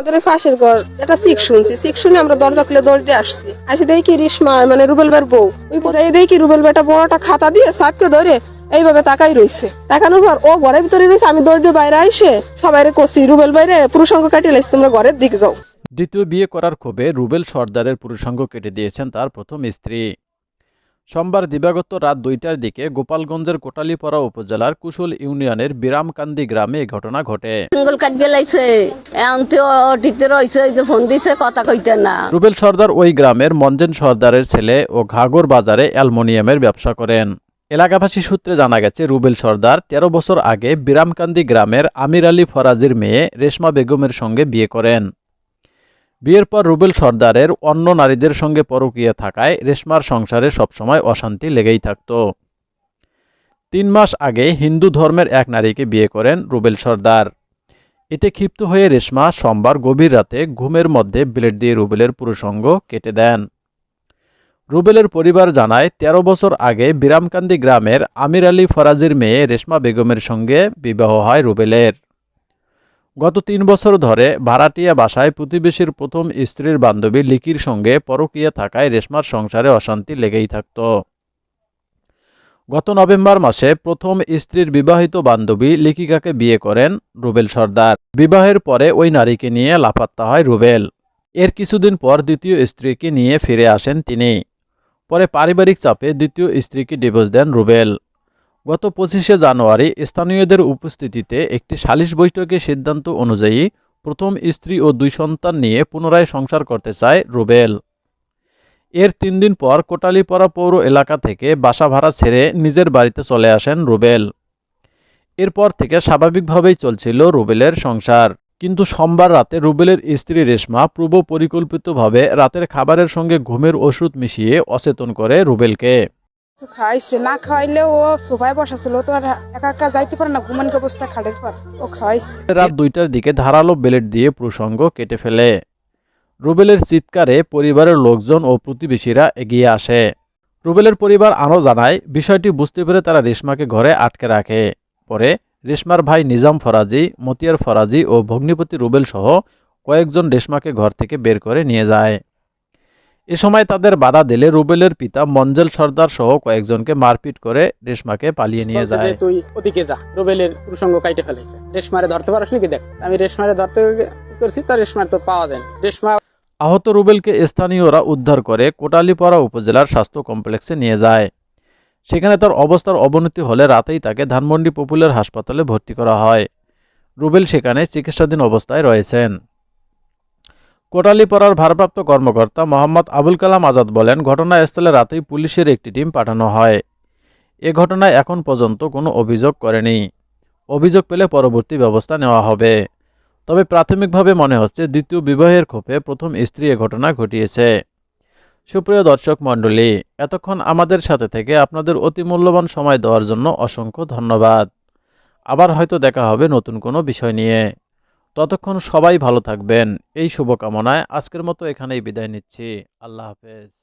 আমাদের ওই ঘর একটা শিখ শুনছি। শিখ শুনে আমরা দরজা খুলে দৌড় দিয়ে আসছি। আসে দেখি কি রিসমা মানে রুবেল বের বউ। ওই বোঝাই দেখি কি রুবেল বেটা বড়টা খাতা দিয়ে সাপকে ধরে এইভাবে তাকাই রইছে। তাকানোর পর ও ঘরের ভিতরে রয়েছে আমি দৌড় বাইরে আইসে সবাই কষি রুবেল বাইরে পুরুষঙ্গ কাটিয়ে লাইছি, তোমরা ঘরের দিকে যাও। দ্বিতীয় বিয়ে করার ক্ষোভে রুবেল সর্দারের পুরুষাঙ্গ কেটে দিয়েছেন তার প্রথম স্ত্রী। সোমবার দিবাগত রাত দুইটার দিকে গোপালগঞ্জের কোটালীপাড়া উপজেলার কুশল ইউনিয়নের বিরামকান্দি গ্রামে এ ঘটনা ঘটে। রুবেল সর্দার ওই গ্রামের মঞ্জেন সর্দারের ছেলে ও ঘাগর বাজারে অ্যালমোনিয়ামের ব্যবসা করেন। এলাকাবাসী সূত্রে জানা গেছে রুবেল সর্দার তেরো বছর আগে বিরামকান্দি গ্রামের আমির আলী ফরাজির মেয়ে রেশমা বেগমের সঙ্গে বিয়ে করেন। বিয়ের পর রুবেল সর্দারের অন্য নারীদের সঙ্গে পরকীয়া থাকায় রেশমার সংসারে সবসময় অশান্তি লেগেই থাকত। তিন মাস আগে হিন্দু ধর্মের এক নারীকে বিয়ে করেন রুবেল সর্দার। এতে ক্ষিপ্ত হয়ে রেশমা সোমবার গভীর রাতে ঘুমের মধ্যে ব্লেড দিয়ে রুবেলের পুরুষঙ্গ কেটে দেন। রুবেলের পরিবার জানায় ১৩ বছর আগে বিরামকান্দি গ্রামের আমির আলী ফরাজির মেয়ে রেশমা বেগমের সঙ্গে বিবাহ হয় রুবেলের। গত তিন বছর ধরে ভাড়াটিয়া বাসায় প্রতিবেশীর প্রথম স্ত্রীর বান্ধবী লিকির সঙ্গে পরকীয়া থাকায় রেশমার সংসারে অশান্তি লেগেই থাকত। গত নভেম্বর মাসে প্রথম স্ত্রীর বিবাহিত বান্ধবী লিকিকাকে বিয়ে করেন রুবেল সর্দার। বিবাহের পরে ওই নারীকে নিয়ে লাপাত্তা হয় রুবেল। এর কিছুদিন পর দ্বিতীয় স্ত্রীকে নিয়ে ফিরে আসেন তিনি। পরে পারিবারিক চাপে দ্বিতীয় স্ত্রীকে ডিভোর্স দেন রুবেল। গত পঁচিশে জানুয়ারি স্থানীয়দের উপস্থিতিতে একটি সালিশ বৈঠকে সিদ্ধান্ত অনুযায়ী প্রথম স্ত্রী ও দুই সন্তান নিয়ে পুনরায় সংসার করতে চায় রুবেল। এর তিন দিন পর কোটালীপাড়া পৌর এলাকা থেকে বাসা ভাড়া ছেড়ে নিজের বাড়িতে চলে আসেন রুবেল। এরপর থেকে স্বাভাবিকভাবেই চলছিল রুবেলের সংসার। কিন্তু সোমবার রাতে রুবেলের স্ত্রী রেশমা পূর্ব পরিকল্পিতভাবে রাতের খাবারের সঙ্গে ঘুমের ওষুধ মিশিয়ে অচেতন করে রুবেলকে। খাইছে, না খাইলে ও সোফায় বসা ছিল তো আর একা একা যাইতে পারে না ঘুমানকে অবস্থা, খাটের পর ও খাইছে। রাত দুইটার দিকে ধারালো বেলেট দিয়ে প্রসঙ্গ কেটে ফেলে। রুবেলের চিৎকারে পরিবারের লোকজন ও প্রতিবেশীরা এগিয়ে আসে। রুবেলের পরিবার আরও জানায়, বিষয়টি বুঝতে পেরে তারা রেশমাকে ঘরে আটকে রাখে। পরে রেশমার ভাই নিজাম ফরাজি, মতিয়ার ফরাজি ও ভগ্নিপতি রুবেল সহ কয়েকজন রেশমাকে ঘর থেকে বের করে নিয়ে যায়। এ সময় তাদের বাধা দিলে রুবেলের পিতা মঞ্জেল সর্দার সহ কয়েকজনকে মারপিট করে রেশমাকে পালিয়ে নিয়ে যায়। তুই ওদিকে যা রুবেলের প্রসঙ্গ কাইটে ফেলেছে রেশমারে ধরতে পারস নাকি দেখ? আমি রেশমারে ধরতে করছি তো রেশমার তো পাওয়া যায় রেশমা আহত রুবেলকে স্থানীয়রা উদ্ধার করে কোটালীপাড়া উপজেলার স্বাস্থ্য কমপ্লেক্সে নিয়ে যায়। সেখানে তার অবস্থার অবনতি হলে রাতেই তাকে ধানমন্ডি পপুলার হাসপাতালে ভর্তি করা হয়। রুবেল সেখানে চিকিৎসাধীন অবস্থায় রয়েছেন। কোটালীপাড়ার ভারপ্রাপ্ত কর্মকর্তা মোহাম্মদ আবুল কালাম আজাদ বলেন, ঘটনাস্থলে রাতেই পুলিশের একটি টিম পাঠানো হয়। এ ঘটনায় এখন পর্যন্ত কোনো অভিযোগ করেনি। অভিযোগ পেলে পরবর্তী ব্যবস্থা নেওয়া হবে। তবে প্রাথমিকভাবে মনে হচ্ছে দ্বিতীয় বিবাহের ক্ষোভে প্রথম স্ত্রী এ ঘটনা ঘটিয়েছে। সুপ্রিয় দর্শক মণ্ডলী, এতক্ষণ আমাদের সাথে থেকে আপনাদের অতি মূল্যবান সময় দেওয়ার জন্য অসংখ্য ধন্যবাদ। আবার হয়তো দেখা হবে নতুন কোনো বিষয় নিয়ে। ততক্ষণ সবাই ভালো থাকবেন। এই শুভকামনায় আজকের মতো এখানেই বিদায় নিচ্ছি। আল্লাহ হাফেজ।